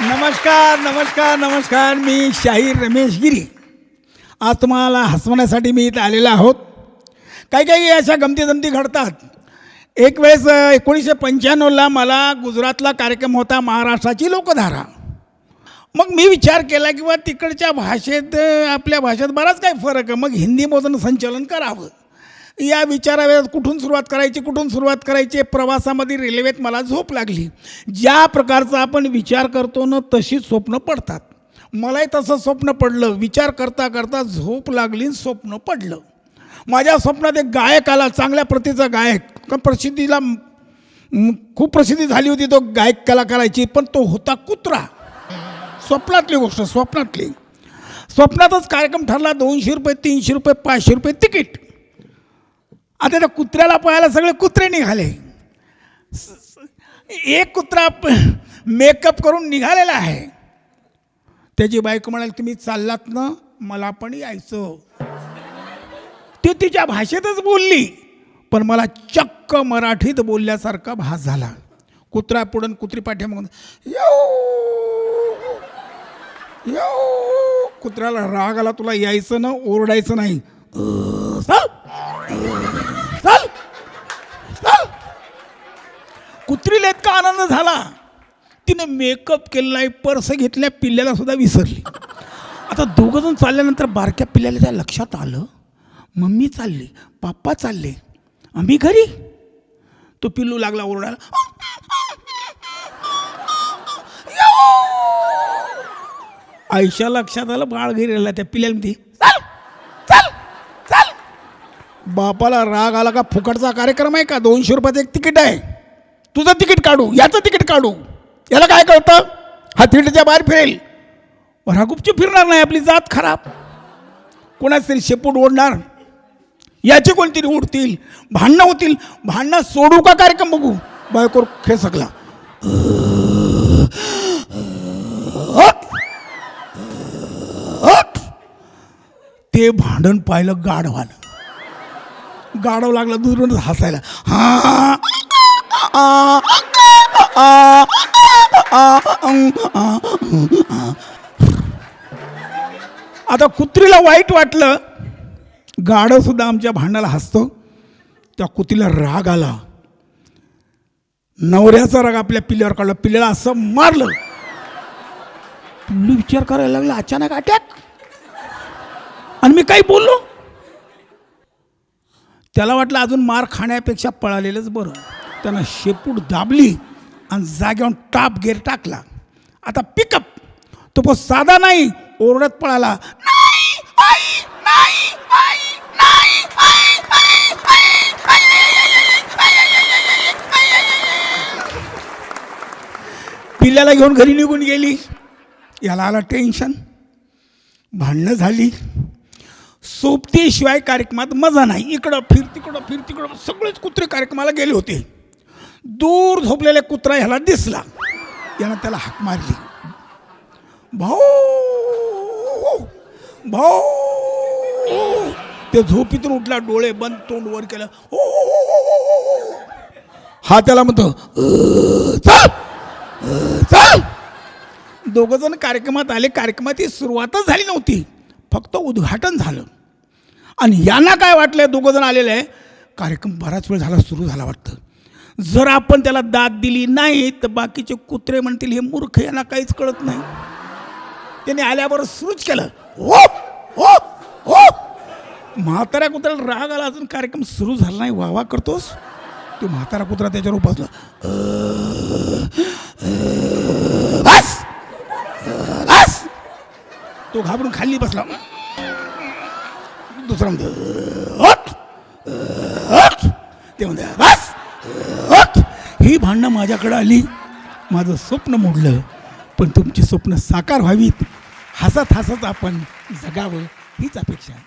नमस्कार नमस्कार नमस्कार. मी शाहीर रमेश गिरी. आज तुम्हाला हसवण्यासाठी मी इथं आलेलो आहोत. काही काही अशा गमती जमती घडतात. एक वेळेस एकोणीसशे पंच्याण्णवला मला गुजरातला कार्यक्रम होता महाराष्ट्राची लोकधारा. मग मी विचार केला की बा तिकडच्या भाषेत आपल्या भाषेत बराच काही फरक आहे. मग हिंदीमधून संचलन करावं. या विचारावेळेस कुठून सुरुवात करायची कुठून सुरुवात करायची प्रवासामध्ये रेल्वेत मला झोप लागली. ज्या प्रकारचा आपण विचार करतो ना तशीच स्वप्न पडतात. मलाही तसं स्वप्न पडलं. विचार करता करता झोप लागली स्वप्न पडलं. माझ्या स्वप्नात एक गायक आला चांगल्या प्रतीचा गायक. प्रसिद्धीला खूप प्रसिद्धी झाली होती तो गायक कला करायची पण तो होता कुत्रा. स्वप्नातली गोष्ट स्वप्नातली. स्वप्नातच कार्यक्रम ठरला दोनशे रुपये तीनशे रुपये पाचशे रुपये तिकीट. आता त्या कुत्र्याला पाहायला सगळे कुत्रे निघाले. स- एक कुत्रा मेकअप करून निघालेला आहे. त्याची बायको म्हणाली तुम्ही चाललात ना मला पण यायचं. ती तिच्या भाषेतच बोलली पण मला चक्क मराठीत बोलल्यासारखा भास झाला. कुत्रा पुढं कुत्री पाठीमागून येऊ येऊ कुत्र्याला राग आला तुला यायचं ना ओरडायचं नाही अं, चल चल चल कुत्रीला इतका आनंद झाला तिने मेकअप केलेला आहे पर्स घेतल्या पिल्ल्याला सुद्धा विसरली. आता दोघं जण चालल्यानंतर बारक्या पिल्ल्याला त्या लक्षात आलं मम्मी चालली पाप्पा चालले आम्ही घरी. तो पिल्लू लागला ओरडायला आईच्या लक्षात आलं बाळ घरी राहिला त्या पिल्ल्यामध्ये चाल चाल चाल. बापाला राग आला का फुकटचा कार्यक्रम आहे का? दोनशे रुपयाचं एक तिकीट आहे. तुझं तिकीट काढू याचं तिकीट काढू. याला काय कळतं? हा थिएटरच्या बाहेर फिरेल. भरागुपची फिरणार नाही आपली जात खराब. कोणाच तरी शेपूट ओढणार. याचे कोणतरी उडतील भांडणं होतील. भांडणं सोडू का कार्यक्रम बघू? बायकोर खेसकला ते भांडण पाहिलं गाढवानं. गाढव लागला दुरून हसायला. हा आता कुत्रीला वाईट वाटलं गाढवसुद्धा आमच्या भांडाला हसतो. त्या कुत्रीला राग आला. नवऱ्याचा राग आपल्या पिल्ल्यावर काढला. पिल्ल्याला असं मारलं. पिल्लू विचार करायला लागला अचानक अटॅक. आणि मी काही बोललो. त्याला वाटलं अजून मार खाण्यापेक्षा पळालेलंच बरं. त्यानं शेपूट दाबली आणि जाग्यावर टाप गेर टाकला. आता पिकअप तो पण साधा नाही ओरडत पळाला. पिल्ल्याला घेऊन घरी निघून गेली. याला आला टेन्शन भांडणं झाली. सोबतीशिवाय कार्यक्रमात मजा नाही. इकडं फिर तिकडं फिर तिकडं सगळेच कुत्रे कार्यक्रमाला गेले होते. दूर झोपलेला कुत्रा ह्याला दिसला. यानं त्याला हाक मारली. भाऊ भाऊ ते झोपीतून उठला डोळे बंद तोंड वर केलं. हो, हा त्याला म्हणतो दोघं जण कार्यक्रमात आले. कार्यक्रमाची सुरुवातच झाली नव्हती. फक्त उद्घाटन झालं. आणि यांना काय वाटलं दोघं जण आलेलं आहे. कार्यक्रम बराच वेळ झाला सुरू झाला वाटतं. जर आपण त्याला दाद दिली नाही तर बाकीचे कुत्रे म्हणतील हे मूर्ख यांना काहीच कळत नाही. त्याने आल्याबरोबर सुरूच केलं. हो हो हो. म्हाताऱ्या कुत्र्याला राग आला अजून कार्यक्रम सुरू झाला नाही. वावा करतोस? तो म्हातारा कुत्रा त्याच्यावर बसला बस बस तो घाबरून खाली बसला. दुसरा म्हणतो ते म्हणते बस ही भांडणं माझ्याकडे आली. माझं स्वप्न मोडलं पण तुमची स्वप्न साकार व्हावीत. हसत हसत आपण जगावं हीच अपेक्षा आहे.